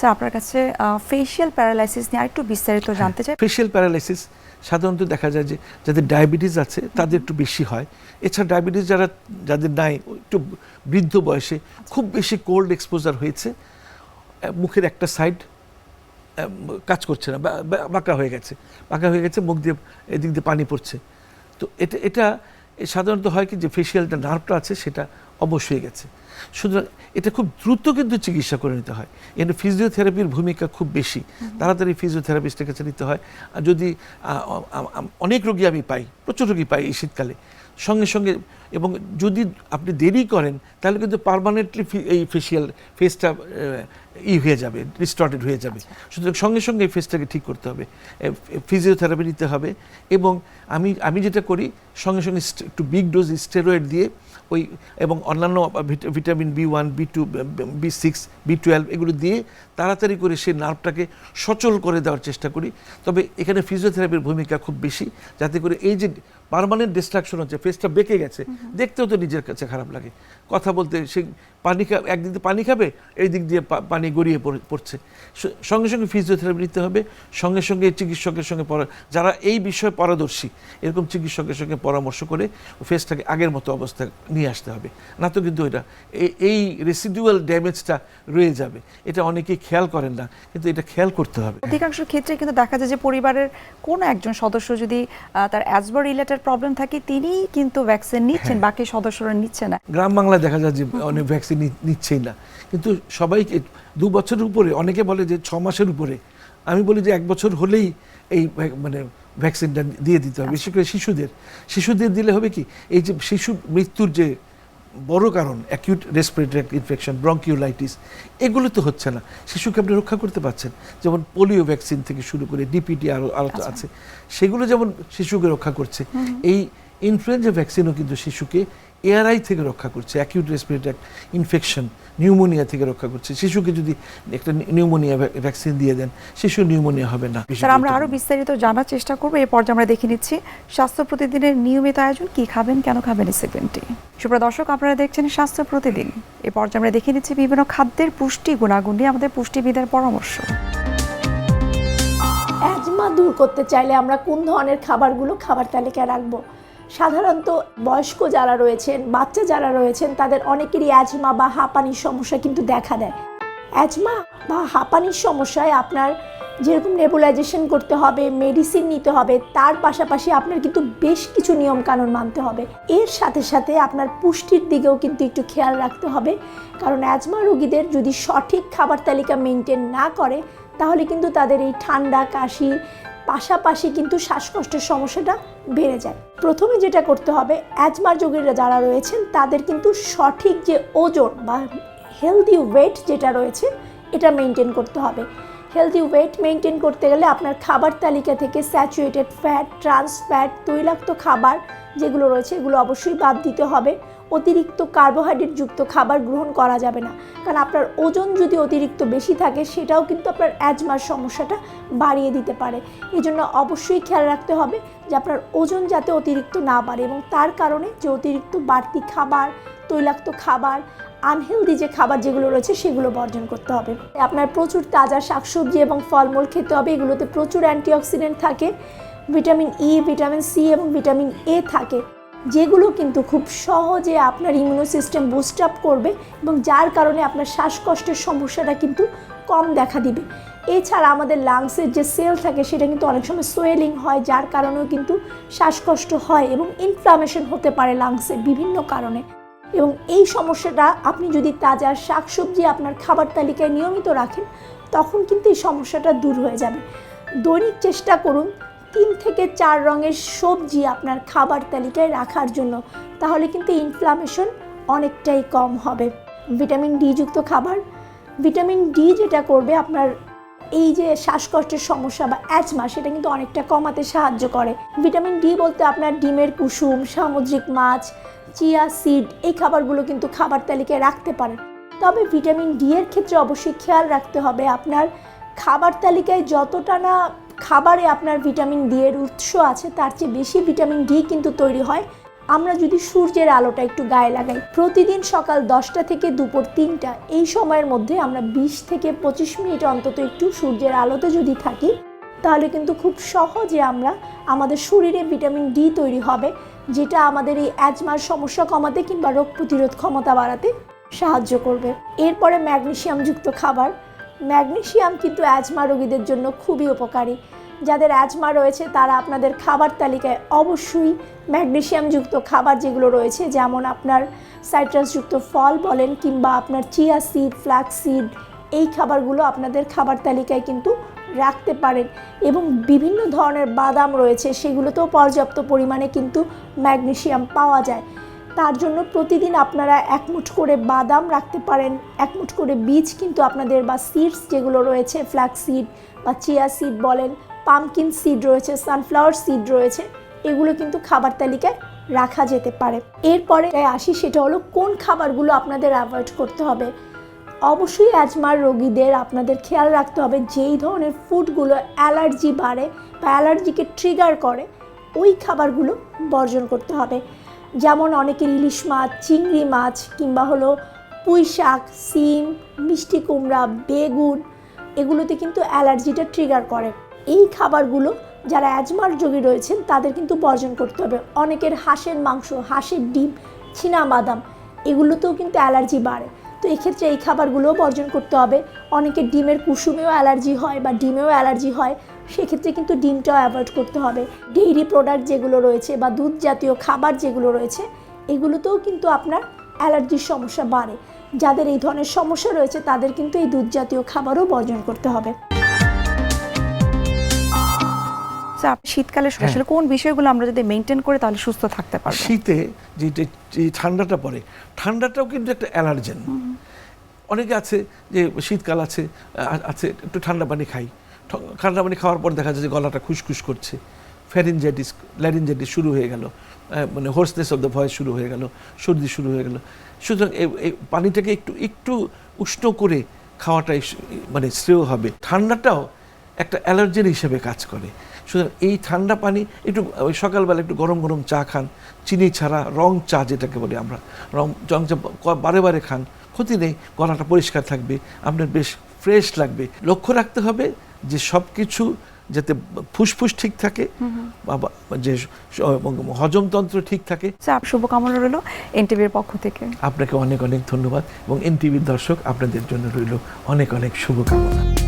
Sir আপনার কাছে facial paralysis নিয়ে আরেকটু বিস্তারিত জানতে চাই। ফেশিয়াল প্যারালাইসিস সাধারণত দেখা যায় যে যাদের ডায়াবেটিস আছে তাদের একটু বেশি হয়। এছাড়া ডায়াবেটিস যারা যাদের নাই একটু বৃদ্ধ বয়সে খুব বেশি কোল্ড এক্সপোজার হয়েছে মুখের একটা সাইড কাজ করছে না বাঁকা হয়ে গেছে। বাঁকা হয়ে গেছে মুখ দিয়ে এদিক দিয়ে পানি পড়ছে। তো এটা এটা সাধারণত হয় কি যে ফেশিয়ালটা নার্ভটা আছে সেটা অবশ হয়ে গেছে। সুতরাং এটা খুব দ্রুত কিন্তু চিকিৎসা করে নিতে হয়। এখানে ফিজিওথেরাপির ভূমিকা খুব বেশি। তাড়াতাড়ি ফিজিওথেরাপিস্টের কাছে নিতে হয়। আর যদি অনেক রোগী আমি পাই প্রচুর রোগী পাই এই শীতকালে। সঙ্গে সঙ্গে এবং যদি আপনি দেরি করেন তাহলে কিন্তু পারমানেন্টলি এই ফেশিয়াল ফেসটা ই হয়ে যাবে ডিস্টর্টেড হয়ে যাবে। সুতরাং সঙ্গে সঙ্গে এই ফেসটাকে ঠিক করতে হবে। ফিজিওথেরাপি নিতে হবে এবং আমি আমি যেটা করি সঙ্গে সঙ্গে একটু বিগ ডোজ স্টেরয়েড দিয়ে ওই এবং অন্যান্য vitamin B one, B two, B six, B twelve এগুলো দিয়ে তাড়াতাড়ি করে সেই নার্ভটাকে সচল করে দেওয়ার চেষ্টা করি। তবে এখানে ফিজিওথেরাপির ভূমিকা খুব বেশি। যাতে করে এই যে পার্মানেন্ট ডিস্ট্রাকশন হচ্ছে ফেসটা বেঁকে গেছে। দেখতেও তো নিজের কাছে খারাপ লাগে। কথা বলতে সে পানি খা একদিক দিয়ে পানি খাবে এই দিক দিয়ে পানি গড়িয়ে পড়ে- পড়ছে। সঙ্গে সঙ্গে ফিজিওথেরাপি নিতে হবে সঙ্গে সঙ্গে চিকিৎসকের সঙ্গে পরা যারা এই বিষয়ে পারদর্শী এরকম চিকিৎসকের সঙ্গে পরামর্শ করে ফেসটাকে আগের মতো অবস্থা নিয়ে আসতে হবে। না তো কিন্তু এটা এই- এই রেসিডুয়াল ড্যামেজটা রয়ে যাবে। এটা অনেকেই খেয়াল করেন না কিন্তু এটা খেয়াল করতে হবে। অধিকাংশ ক্ষেত্রে কিন্তু দেখা যায় যে পরিবারের কোনো একজন সদস্য যদি তার অ্যাজমা রিলেটেড প্রবলেম থাকে তিনি কিন্তু ভ্যাকসিন নিচ্ছেন হ্যাঁ। বাকি সদস্যরা নিচ্ছে না। গ্রাম বাংলায় দেখা যায় যে অনেক ভ্যাকসিন নিচ্ছেই না। কিন্তু সবাই দু বছরের উপরে অনেকে বলে যে ছ মাসের উপরে। আমি বলি যে এক বছর হলেই এই মানে ভ্যাকসিনটা দিয়ে দিতে হবে বিশেষ করে শিশুদের। শিশুদের দিলে হবে কি এই যে শিশু মৃত্যুর যে বড় কারণ অ্যাকিউট রেসপিরেটরি ইনফেকশন ব্রঙ্কিউলাইটিস এগুলো তো হচ্ছে না। শিশুকে আপনি রক্ষা করতে পারছেন। যেমন পোলিও ভ্যাকসিন থেকে শুরু করে ডিপিটি আরও আরও আছে। সেগুলো যেমন শিশুকে রক্ষা করছে এই ইনফ্লুয়েঞ্জা ভ্যাকসিনও কিন্তু শিশুকে এআরআই থেকে রক্ষা করছে অ্যাকিউট রেসপিরেটরি ইনফেকশন নিউমোনিয়া থেকে রক্ষা করছে। শিশুকে যদি একটা নিউমোনিয়া ভ্যাকসিন দিয়ে দেন শিশু নিউমোনিয়া হবে না। স্যার আমরা আরও বিস্তারিত জানার চেষ্টা করব। এই পর্যায়ে আমরা দেখে নিচ্ছি স্বাস্থ্য প্রতিদিনের নিয়মিত আয়োজন কি খাবেন কেন খাবেন এই সেগমেন্টটি সুপ্রিয় দর্শক আপনারা দেখছেন স্বাস্থ্য প্রতিদিন। এই পর্যায়ে আমরা দেখে নিচ্ছি বিভিন্ন খাদ্যের পুষ্টি গুণাগুণ নিয়ে আমাদের পুষ্টিবিদের পরামর্শ। অ্যাজমা দূর করতে চাইলে আমরা কোন ধরনের খাবারগুলো খাবার তালিকায় রাখব? সাধারণত বয়স্ক যারা রয়েছেন, বাচ্চা যারা রয়েছেন, তাদের অনেকেরই অ্যাজমা বা হাঁপানির সমস্যা কিন্তু দেখা দেয়। অ্যাজমা বা হাঁপানির সমস্যায় আপনার যেরকম নেবুলাইজেশন করতে হবে মেডিসিন নিতে হবে, তার পাশাপাশি আপনার কিন্তু বেশ কিছু নিয়মকানুন মানতে হবে। এর সাথে সাথে আপনার পুষ্টির দিকেও কিন্তু একটু খেয়াল রাখতে হবে। কারণ অ্যাজমা রোগীদের যদি সঠিক খাবার তালিকা মেনটেন না করে, তাহলে কিন্তু তাদের এই ঠান্ডা, কাশি পাশাপাশি কিন্তু শ্বাসকষ্টের সমস্যাটা বেড়ে যায়। প্রথমে যেটা করতে হবে অ্যাজমার যোগীরা যারা রয়েছেন, তাদের কিন্তু সঠিক যে ওজন বা হেলদি ওয়েট যেটা রয়েছে, এটা মেনটেন করতে হবে। হেলদি ওয়েট মেনটেন করতে গেলে আপনার খাবার তালিকা থেকে স্যাচুয়েটেড ফ্যাট ট্রান্স ফ্যাট তৈলাক্ত খাবার যেগুলো রয়েছে, এগুলো অবশ্যই বাদ দিতে হবে। অতিরিক্ত কার্বোহাইড্রেটযুক্ত খাবার গ্রহণ করা যাবে না। কারণ আপনার ওজন যদি অতিরিক্ত বেশি থাকে, সেটাও কিন্তু আপনার অ্যাজমার সমস্যাটা বাড়িয়ে দিতে পারে। এই জন্য অবশ্যই খেয়াল রাখতে হবে যে আপনার ওজন যাতে অতিরিক্ত না বাড়ে এবং তার কারণে যে অতিরিক্ত বাড়তি খাবার, তৈলাক্ত খাবার আনহেলদি যে খাবার যেগুলো রয়েছে, সেগুলো বর্জন করতে হবে। আপনার প্রচুর তাজা শাকসবজি এবং ফলমূল খেতে হবে। এগুলোতে প্রচুর অ্যান্টিঅক্সিডেন্ট থাকে ভিটামিন ই ভিটামিন সি এবং ভিটামিন এ থাকে। যেগুলো কিন্তু খুব সহজে আপনার ইমিউনো সিস্টেম বুস্ট আপ করবে এবং যার কারণে আপনার শ্বাসকষ্টের সমস্যাটা কিন্তু কম দেখা দিবে। এছাড়া আমাদের লাংসের যে সেল থাকে, সেটা কিন্তু অনেক সময় সোয়েলিং হয়, যার কারণেও কিন্তু শ্বাসকষ্ট হয় এবং ইনফ্লামেশন হতে পারে লাংসে বিভিন্ন কারণে। এবং এই সমস্যাটা আপনি যদি তাজা শাকসবজি আপনার খাবার তালিকায় নিয়মিত রাখেন, তখন কিন্তু এই সমস্যাটা দূর হয়ে যাবে। দৈনিক চেষ্টা করুন তিন থেকে চার রঙের সবজি আপনার খাবার তালিকায় রাখার জন্য, তাহলে কিন্তু ইনফ্লামেশন অনেকটাই কম হবে। ভিটামিন ডি যুক্ত খাবার ভিটামিন ডি যেটা করবে আপনার এই যে শ্বাসকষ্টের সমস্যা বা অ্যাজমা সেটা কিন্তু অনেকটা কমাতে সাহায্য করে। ভিটামিন ডি বলতে আপনার ডিমের কুসুম, সামুদ্রিক মাছ, চিয়া সিড এই খাবারগুলো কিন্তু খাবার তালিকায় রাখতে পারেন। তবে ভিটামিন ডি এর ক্ষেত্রে অবশ্যই খেয়াল রাখতে হবে আপনার খাবার তালিকায় যতটা না খাবারে আপনার ভিটামিন ডি এর উৎস আছে, তার চেয়ে বেশি ভিটামিন ডি কিন্তু তৈরি হয়। আমরা যদি সূর্যের আলোটা একটু গায়ে লাগাই, প্রতিদিন সকাল দশটা থেকে দুপুর তিনটা, এই সময়ের মধ্যে আমরা বিশ থেকে পঁচিশ মিনিট অন্তত একটু সূর্যের আলোতে যদি থাকি, তাহলে কিন্তু খুব সহজে আমরা আমাদের শরীরে ভিটামিন ডি তৈরি হবে, যেটা আমাদের এই অ্যাজমার সমস্যা কমাতে কিংবা রোগ প্রতিরোধ ক্ষমতা বাড়াতে সাহায্য করবে। এরপরে ম্যাগনেশিয়ামযুক্ত খাবার ম্যাগনেশিয়াম কিন্তু অ্যাজমা রোগীদের জন্য খুবই উপকারী। যাদের অ্যাজমা রয়েছে, তারা আপনাদের খাবার তালিকায় অবশ্যই ম্যাগনেশিয়ামযুক্ত খাবার যেগুলো রয়েছে, যেমন আপনার সাইট্রাসযুক্ত ফল বলেন কিংবা আপনার চিয়া সিড ফ্ল্যাক্স সিড, এই খাবারগুলো আপনাদের খাবার তালিকায় কিন্তু রাখতে পারেন। এবং বিভিন্ন ধরনের বাদাম রয়েছে, সেগুলোতেও পর্যাপ্ত পরিমাণে কিন্তু ম্যাগনেশিয়াম পাওয়া যায়। তার জন্য প্রতিদিন আপনারা এক মুঠ করে বাদাম রাখতে পারেন এক মুঠ করে বীজ কিন্তু আপনাদের বা সিডস যেগুলো রয়েছে ফ্ল্যাক্স সিড বা চিয়া সিড বলেন পামকিন সিড রয়েছে সানফ্লাওয়ার সিড রয়েছে, এগুলো কিন্তু খাবার তালিকায় রাখা যেতে পারে। এরপরে আসি সেটা হলো কোন খাবারগুলো আপনাদের অ্যাভয়েড করতে হবে। অবশ্যই অ্যাজমার রোগীদের আপনাদের খেয়াল রাখতে হবে যেই ধরনের ফুডগুলো অ্যালার্জি বাড়ে বা অ্যালার্জিকে ট্রিগার করে, ওই খাবারগুলো বর্জন করতে হবে। যেমন অনেকের ইলিশ মাছ, চিংড়ি মাছ কিংবা হলো পুঁই শাক, সিম, মিষ্টি কুমড়া, বেগুন, এগুলোতে কিন্তু অ্যালার্জিটা ট্রিগার করে। এই খাবারগুলো যারা অ্যাজমার যোগী রয়েছেন, তাদের কিন্তু বর্জন করতে হবে। অনেকের হাঁসের মাংস, হাঁসের ডিম ছিনা বাদাম, এগুলোতেও কিন্তু অ্যালার্জি বাড়ে। তো এক্ষেত্রে এই খাবারগুলোও বর্জন করতে হবে। অনেকে ডিমের কুসুমেও অ্যালার্জি হয় বা ডিমেও অ্যালার্জি হয় সেক্ষেত্রে কিন্তু ডিমটাও অ্যাভয়েড করতে হবে। ডেইরি প্রোডাক্ট যেগুলো রয়েছে বা দুধ জাতীয় খাবার যেগুলো রয়েছে এগুলোতেও কিন্তু আপনার অ্যালার্জির সমস্যা বাড়ে। যাদের এই ধরনের সমস্যা রয়েছে তাদের কিন্তু এই দুধ জাতীয় খাবারও বর্জন করতে হবে। আপনি শীতকালে আসলে কোন বিষয়গুলো আমরা যদি মেনটেন করে তাহলে সুস্থ থাকতে পারব শীতে যে যে- যে ঠান্ডাটা পড়ে ঠান্ডাটাও কিন্তু একটা অ্যালার্জেন। অনেকে আছে যে শীতকাল আছে আছে, একটু ঠান্ডা পানি খাই। ঠান্ডা পানি খাওয়ার পর দেখা যায় যে গলাটা খুসখুস করছে। ফ্যারিনজাইটিস ল্যারিনজাইটিস শুরু হয়ে গেল। মানে হোর্সনেস অফ দ্য ভয়েস শুরু হয়ে গেল, সর্দি শুরু হয়ে গেল। সুতরাং এই পানিটাকে একটু একটু উষ্ণ করে খাওয়াটাই মানে শ্রেয় হবে। ঠান্ডাটাও একটা অ্যালার্জেন হিসেবে কাজ করে। সুতরাং এই ঠান্ডা পানি একটু ওই সকালবেলা একটু গরম গরম চা খান চিনি ছাড়া রং চা যেটাকে বলি আমরা রং রং চা বারে বারে খান ক্ষতি নেই গলাটা পরিষ্কার থাকবে আপনার বেশ ফ্রেশ লাগবে। লক্ষ্য রাখতে হবে যে সব কিছু যাতে ফুসফুস ঠিক থাকে যে হজমতন্ত্র ঠিক থাকে। শুভকামনা রইল এনটিভির পক্ষ থেকে। আপনাকে অনেক অনেক ধন্যবাদ এবং এনটিভির দর্শক আপনাদের জন্য রইল অনেক অনেক শুভকামনা।